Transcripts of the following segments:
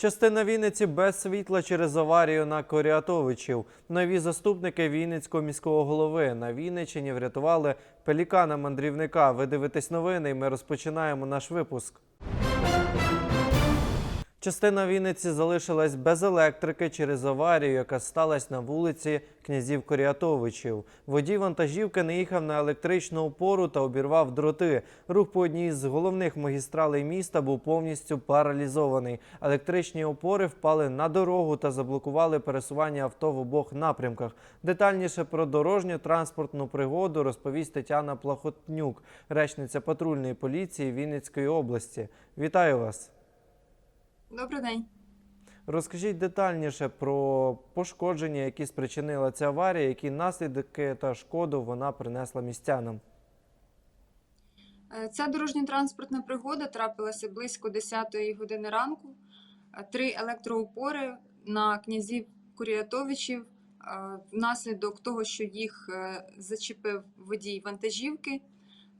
Частина Вінниці без світла через аварію на Коріатовичів. Нові заступники Вінницького міського голови на Вінниччині врятували пелікана-мандрівника. Ви дивитесь новини, і ми розпочинаємо наш випуск. Частина Вінниці залишилась без електрики через аварію, яка сталася на вулиці князів Коріатовичів. Водій вантажівки не їхав на електричну опору та обірвав дроти. Рух по одній з головних магістралей міста був повністю паралізований. Електричні опори впали на дорогу та заблокували пересування авто в обох напрямках. Детальніше про дорожню транспортну пригоду розповість Тетяна Плахотнюк, речниця патрульної поліції Вінницької області. Вітаю вас! Добрий день. Розкажіть детальніше про пошкодження, які спричинила ця аварія, які наслідки та шкоду вона принесла містянам. Е, Ця дорожньо-транспортна пригода трапилася близько 10-ї години ранку. Е, Три електроопори на князів Куріатовичів е, внаслідок того, що їх зачепив водій вантажівки,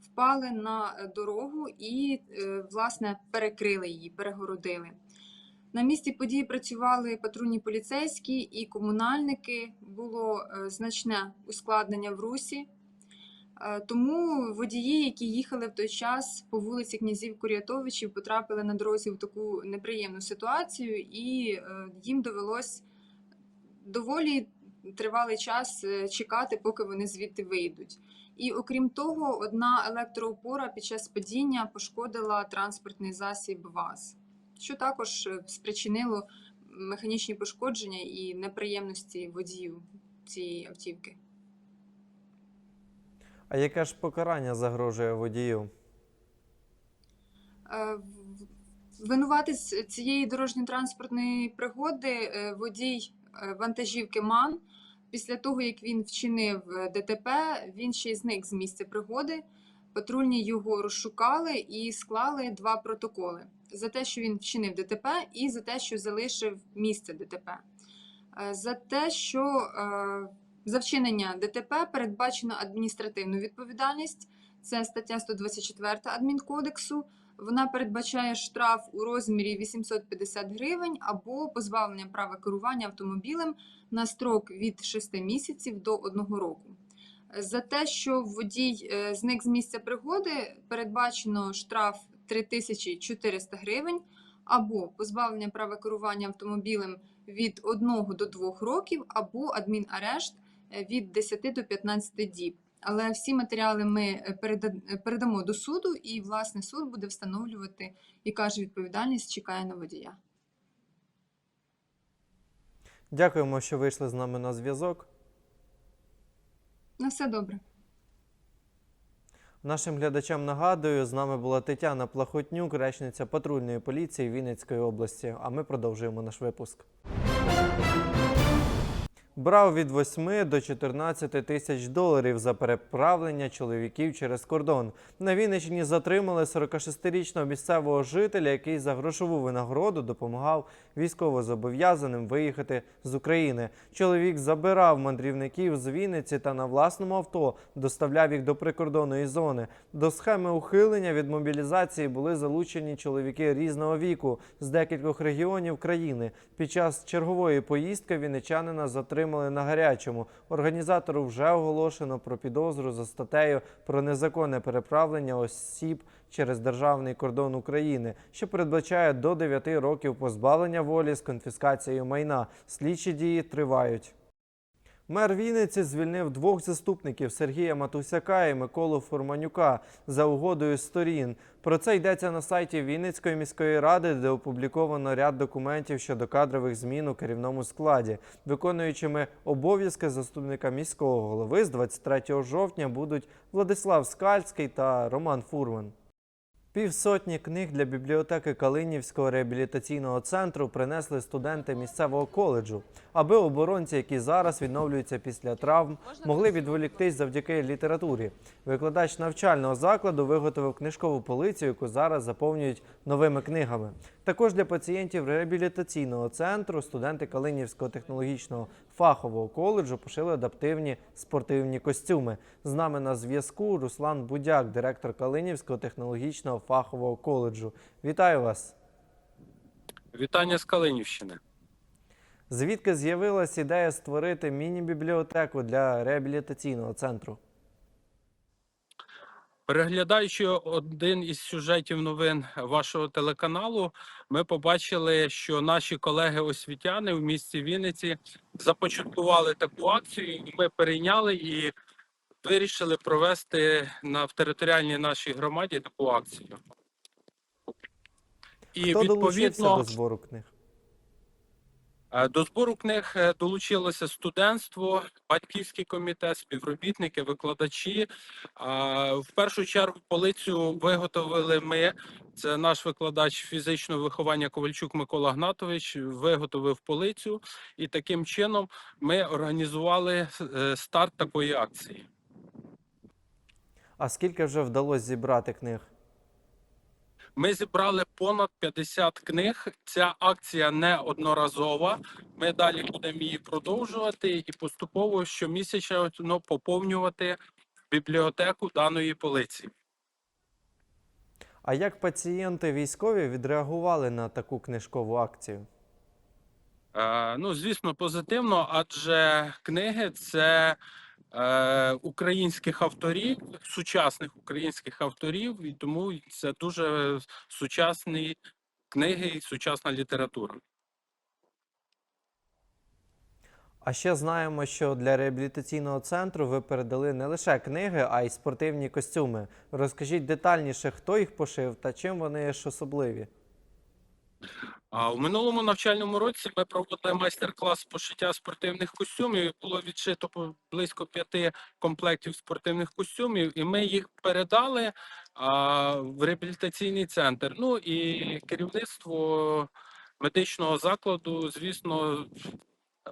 впали на дорогу і, власне, перекрили її, перегородили. На місці події працювали патрульні поліцейські і комунальники. Було е, значне ускладнення в русі. Е, Тому водії, які їхали в той час по вулиці князів Курятовичів, потрапили на дорозі в таку неприємну ситуацію, і е, їм довелось доволі тривалий час чекати, поки вони звідти вийдуть. І окрім того, одна електроопора під час падіння пошкодила транспортний засіб ВАЗ, що також е, спричинило механічні пошкодження і неприємності водіїв цієї автівки. А яке ж покарання загрожує водію? Е, Винуватець цієї дорожньо-транспортної пригоди е, водій вантажівки МАН. Після того, як він вчинив ДТП, він ще й зник з місця пригоди. Патрульні його розшукали і склали два протоколи за те, що він вчинив ДТП, і за те, що залишив місце ДТП. Е, За те, що е, за вчинення ДТП передбачено адміністративну відповідальність. Це стаття 124 адмінкодексу. Вона передбачає штраф у розмірі 850 гривень або позбавлення права керування автомобілем на строк від 6 місяців до 1 року. За те, що водій е, зник з місця пригоди, передбачено штраф 3400 гривень або позбавлення права керування автомобілем від 1 до 2 років, або адмінарешт е, від 10 до 15 діб. Але всі матеріали ми е, передамо до суду, і власне суд буде встановлювати, яка ж відповідальність чекає на водія. Дякуємо, що вийшли з нами на зв'язок. На все добре. Нашим глядачам нагадую, з нами була Тетяна Плахотнюк, речниця патрульної поліції Вінницької області. А ми продовжуємо наш випуск. Брав від 8 до 14 тисяч доларів за переправлення чоловіків через кордон. На Вінниччині затримали 46-річного місцевого жителя, який за грошову винагороду допомагав військовозобов'язаним виїхати з України. Чоловік забирав мандрівників з Вінниці та на власному авто доставляв їх до прикордонної зони. До схеми ухилення від мобілізації були залучені чоловіки різного віку з декількох регіонів країни. Під час чергової поїздки вінничанина затримали на гарячому. Організатору вже оголошено про підозру за статтею про незаконне переправлення осіб через державний кордон України, що передбачає до 9 років позбавлення волі з конфіскацією майна. Слідчі дії тривають. Мер Вінниці звільнив двох заступників Сергія Матусяка і Миколу Фурманюка за угодою сторін. Про це йдеться на сайті Вінницької міської ради, де опубліковано ряд документів щодо кадрових змін у керівному складі. Виконуючими обов'язки заступника міського голови з 23 жовтня будуть Владислав Скальський та Роман Фурман. Півсотні книг для бібліотеки Калинівського реабілітаційного центру принесли студенти місцевого коледжу, аби оборонці, які зараз відновлюються після травм, могли відволіктись завдяки літературі. Викладач навчального закладу виготовив книжкову полицю, яку зараз заповнюють новими книгами. Також для пацієнтів реабілітаційного центру студенти Калинівського технологічного фахового коледжу пошили адаптивні спортивні костюми. З нами на зв'язку Руслан Будяк, директор Калинівського технологічного фахового коледжу. Вітаю вас! Вітання з Калинівщини. Звідки з'явилась ідея створити міні-бібліотеку для реабілітаційного центру? Переглядаючи один із сюжетів новин вашого телеканалу, ми побачили, що наші колеги-освітяни в місті Вінниці започаткували таку акцію. і Ми перейняли і вирішили провести на в територіальній нашій громаді таку акцію. І Хто відповідно до збору книг? Е, До збору книг е, долучилося студентство, батьківський комітет, співробітники, викладачі. А, В першу чергу полицю виготовили ми. Це наш викладач фізичного виховання Ковальчук Микола Гнатович виготовив полицю, і таким чином ми організували е, старт такої акції. А скільки вже вдалося зібрати книг? Ми зібрали понад 50 книг. Ця акція не одноразова. Ми далі будемо її продовжувати і поступово щомісячно поповнювати бібліотеку даної полиці. А як пацієнти військові відреагували на таку книжкову акцію? Е, ну, звісно, позитивно, адже книги це українських авторів, сучасних українських авторів, і тому це дуже сучасні книги і сучасна література. А ще знаємо, що для реабілітаційного центру ви передали не лише книги, а й спортивні костюми. Розкажіть детальніше, хто їх пошив та чим вони ж особливі. А у минулому навчальному році ми проводили майстер-клас пошиття спортивних костюмів. Було відшито близько п'яти комплектів спортивних костюмів, і ми їх передали а, в реабілітаційний центр. Ну і керівництво медичного закладу, звісно,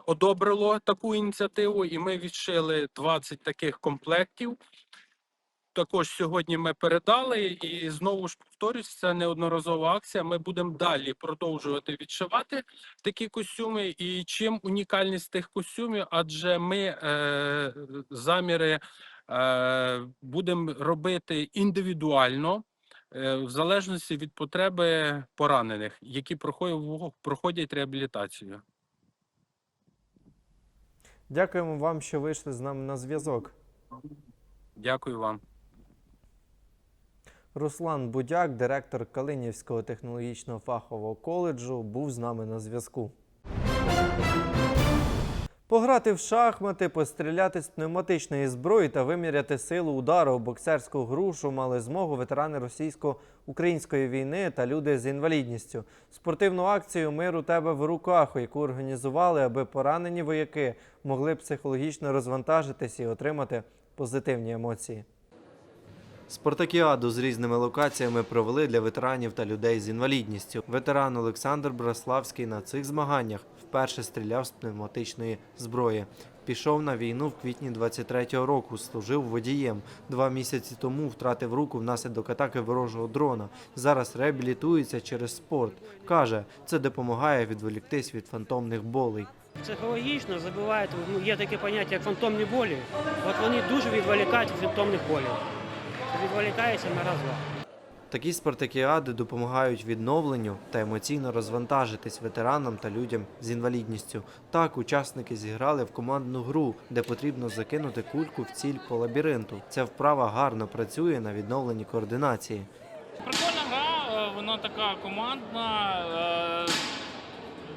одобрило таку ініціативу, і ми відшили 20 таких комплектів. Також сьогодні ми передали, і знову ж повторюсь, це неодноразова акція. Ми будемо далі продовжувати відшивати такі костюми. І чим унікальність тих костюмів? Адже ми е, заміри е, будемо робити індивідуально. е, В залежності від потреби поранених, які проходять, проходять реабілітацію. Дякуємо вам, що вийшли з нами на зв'язок. Дякую вам. Руслан Будяк, директор Калинівського технологічного фахового коледжу, був з нами на зв'язку. Пограти в шахмати, постріляти з пневматичної зброї та виміряти силу удару у боксерську грушу мали змогу ветерани російсько-української війни та люди з інвалідністю. Спортивну акцію Мир у тебе в руках, яку організували, аби поранені вояки могли психологічно розвантажитись і отримати позитивні емоції. Спартакіаду з різними локаціями провели для ветеранів та людей з інвалідністю. Ветеран Олександр Браславський на цих змаганнях вперше стріляв з пневматичної зброї. Пішов на війну в квітні 23-го року, служив водієм. Два місяці тому втратив руку внаслідок атаки ворожого дрона. Зараз реабілітується через спорт. Каже, це допомагає відволіктись від фантомних болей. Психологічно забувають, ну, є таке поняття, як фантомні болі. От вони дуже відволікають від фантомних болів. Відволікається на раз-два. Такі спартакіади допомагають відновленню та емоційно розвантажитись ветеранам та людям з інвалідністю. Так, учасники зіграли в командну гру, де потрібно закинути кульку в ціль по лабіринту. Ця вправа гарно працює на відновленні координації. Прикольна гра, е, вона така командна, е,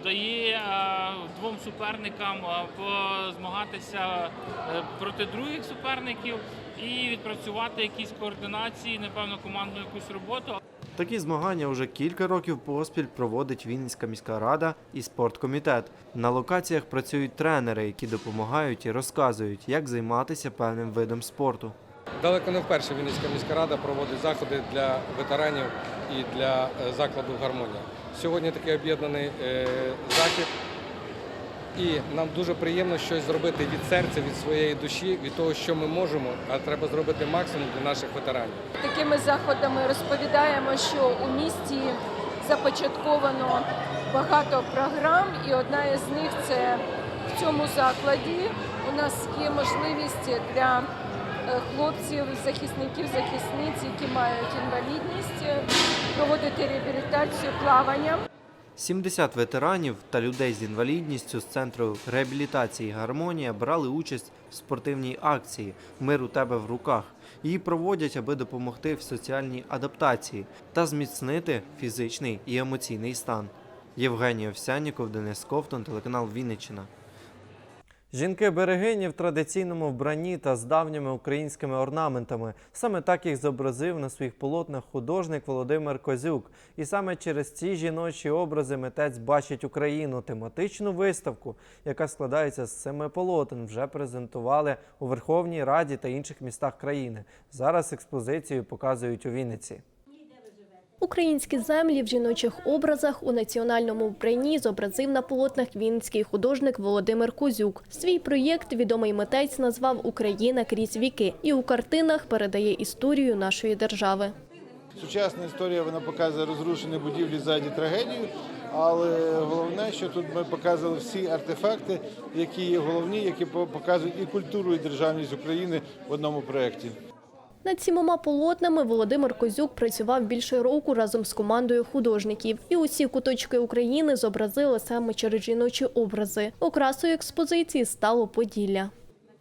дає е, двом суперникам позмагатися е, проти других суперників і відпрацювати якісь координації, напевно, командну якусь роботу. Такі змагання вже кілька років поспіль проводить Вінницька міська рада і спорткомітет. На локаціях працюють тренери, які допомагають і розказують, як займатися певним видом спорту. Далеко не вперше Вінницька міська рада проводить заходи для ветеранів і для е, закладу гармонія. Сьогодні такий об'єднаний е, захід, і нам дуже приємно щось зробити від серця, від своєї душі, від того, що ми можемо, а треба зробити максимум для наших ветеранів. Такими заходами розповідаємо, що у місті започатковано багато програм, і одна із них це в цьому закладі. У нас є можливість для е, хлопців, захисників, захисниць, які мають інвалідність, проводити реабілітацію плаванням. 70 ветеранів та людей з інвалідністю з центру реабілітації Гармонія брали участь в спортивній акції Мир у тебе в руках. Її проводять, аби допомогти в соціальній адаптації та зміцнити фізичний і емоційний стан. Євгеній Овсянніков, Денис Ковтон, телеканал Вінниччина. Жінки берегині в традиційному вбранні та з давніми українськими орнаментами. Саме так їх зобразив на своїх полотнах художник Володимир Козюк. І саме через ці жіночі образи митець бачить Україну. Тематичну виставку, яка складається з семи полотен, вже презентували у Верховній Раді та інших містах країни. Зараз експозицію показують у Вінниці. Українські землі в жіночих образах у національному вбранні зобразив на полотнах вінницький художник Володимир Козюк. Свій проєкт відомий митець назвав Україна крізь віки і у картинах передає історію нашої держави. Сучасна історія вона показує розрушені будівлі ззаді трагедію, але головне, що тут ми показували всі артефакти, які є головні, які по- показують і культуру, і державність України в одному проєкті. Над сімома полотнами Володимир Козюк працював більше року разом з командою художників. І усі куточки України зобразили саме через жіночі образи. Окрасою експозиції стало Поділля.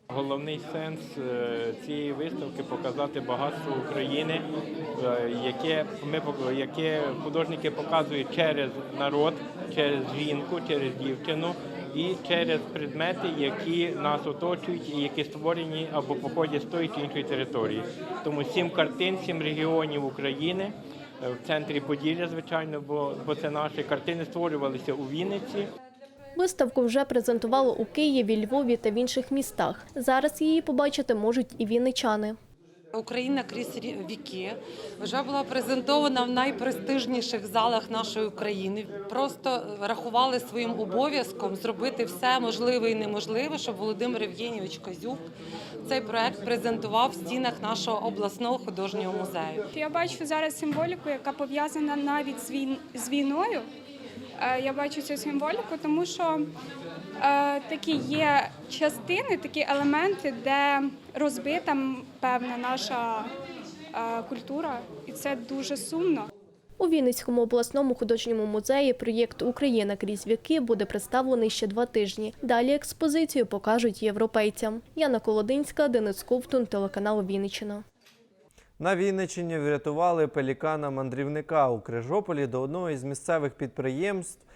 Головний сенс е, цієї виставки показати багатство України, е, яке ми яке художники показують через народ, через жінку, через дівчину і через предмети, які нас оточують і які створені або походять з тої чи іншої території. Тому сім картин, сім регіонів України. е, В центрі Поділля, звичайно, бо, бо це наші картини створювалися у Вінниці. Виставку вже презентували у Києві, Львові та в інших містах. Зараз її побачити можуть і вінничани. Україна крізь віки вже була презентована в найпрестижніших залах нашої України. Просто рахували своїм обов'язком зробити все можливе і неможливе, щоб Володимир Євгенійович Козюк цей проект презентував в стінах нашого обласного художнього музею. Я бачу зараз символіку, яка пов'язана навіть з війною. Е, Я бачу цю символіку, тому що е, такі є частини, такі елементи, де розбита певна наша е, культура, і це дуже сумно. У Вінницькому обласному художньому музеї проєкт Україна крізь віки буде представлений ще два тижні. Далі експозицію покажуть європейцям. Яна Колодинська, Денис Ковтун, телеканал Вінниччина. На Вінниччині врятували пелікана-мандрівника. У Крижополі до одного із місцевих підприємств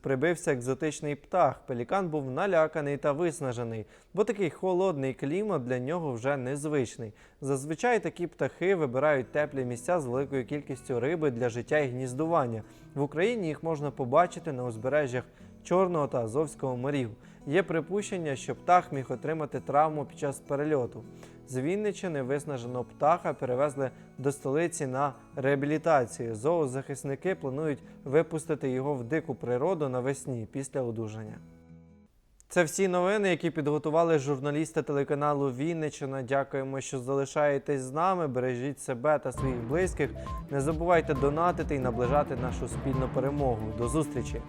прибився екзотичний птах. Пелікан був наляканий та виснажений, бо такий холодний клімат для нього вже незвичний. Зазвичай такі птахи вибирають теплі місця з великою кількістю риби для життя і гніздування. В Україні їх можна побачити на узбережжях Чорного та Азовського морів. Є припущення, що птах міг отримати травму під час перельоту. З Вінниччини виснаженого птаха перевезли до столиці на реабілітацію. Зоозахисники планують випустити його в дику природу навесні після одужання. Це всі новини, які підготували журналісти телеканалу Вінниччина. Дякуємо, що залишаєтесь з нами. Бережіть себе та своїх близьких. Не забувайте донатити і наближати нашу спільну перемогу. До зустрічі!